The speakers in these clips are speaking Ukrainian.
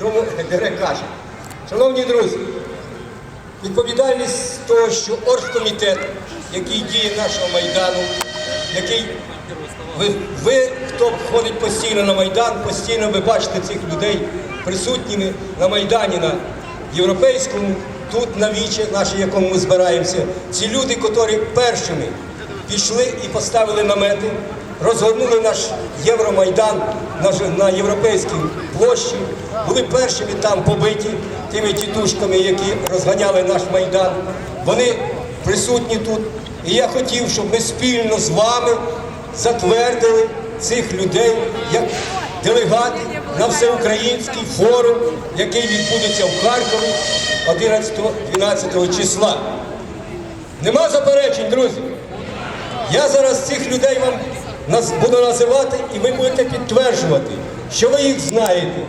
Тому Гере каже, шановні друзі, відповідальність того, що оргкомітет, який діє нашого Майдану, який ви, ви, хто ходить постійно на Майдан, постійно ви бачите цих людей присутніми на Майдані, на європейському, тут на вічі наші, якому ми збираємося. Ці люди, котрі першими пішли і поставили намети, розгорнули наш Євромайдан на, європейській площі, були першими там побиті тими тітушками, які розганяли наш майдан. Вони присутні тут. І я хотів, щоб ми спільно з вами затвердили цих людей як делегати на всеукраїнський форум, який відбудеться в Харкові 11-12 числа. Нема заперечень, друзі. Я зараз цих людей вам наз- буду називати, і ви будете підтверджувати, що ви їх знаєте.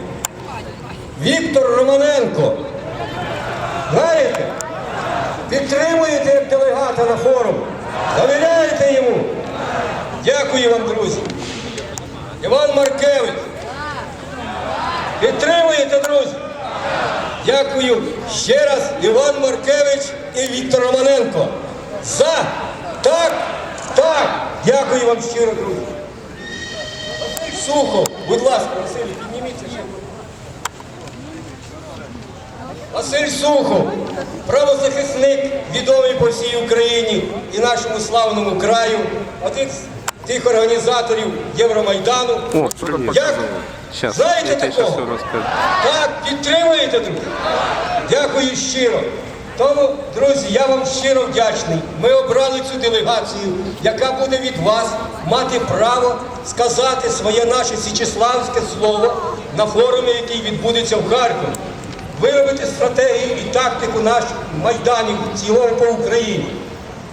Віктор Романенко. Знаєте? Підтримуєте як делегата на форум. Довіряєте йому. Дякую вам, друзі. Іван Маркевич. Підтримуєте, друзі? Дякую ще раз Іван Маркевич і Віктор Романенко. За! Так! Так! Дякую вам щиро, друзі. Сухов, будь ласка, Василь, підніміться ще. Василь Сухов, правозахисник, відомий по всій Україні і нашому славному краю, один з тих організаторів Євромайдану. О. Як? Щас, Знаєте такого? Так, підтримуєте, друзі? Дякую щиро. Тому, друзі, я вам щиро вдячний. Ми обрали цю делегацію, яка буде від вас мати право сказати своє наше січеславське слово на форумі, який відбудеться в Харкові. Виробити стратегію і тактику наших майданів в цілому по Україні.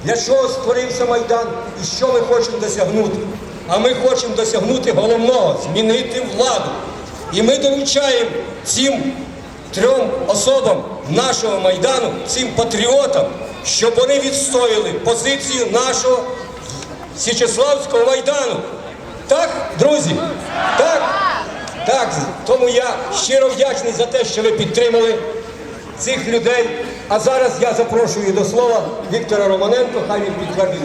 Для чого створився Майдан і що ми хочемо досягнути? А ми хочемо досягнути головного змінити владу. І ми доручаємо цим трьом особам нашого майдану, цим патріотам, щоб вони відстояли позицію нашого Січеславського майдану. Так, друзі? Так? Так, тому я щиро вдячний за те, що ви підтримали цих людей. А зараз я запрошую до слова Віктора Романенко, хай він підтвердить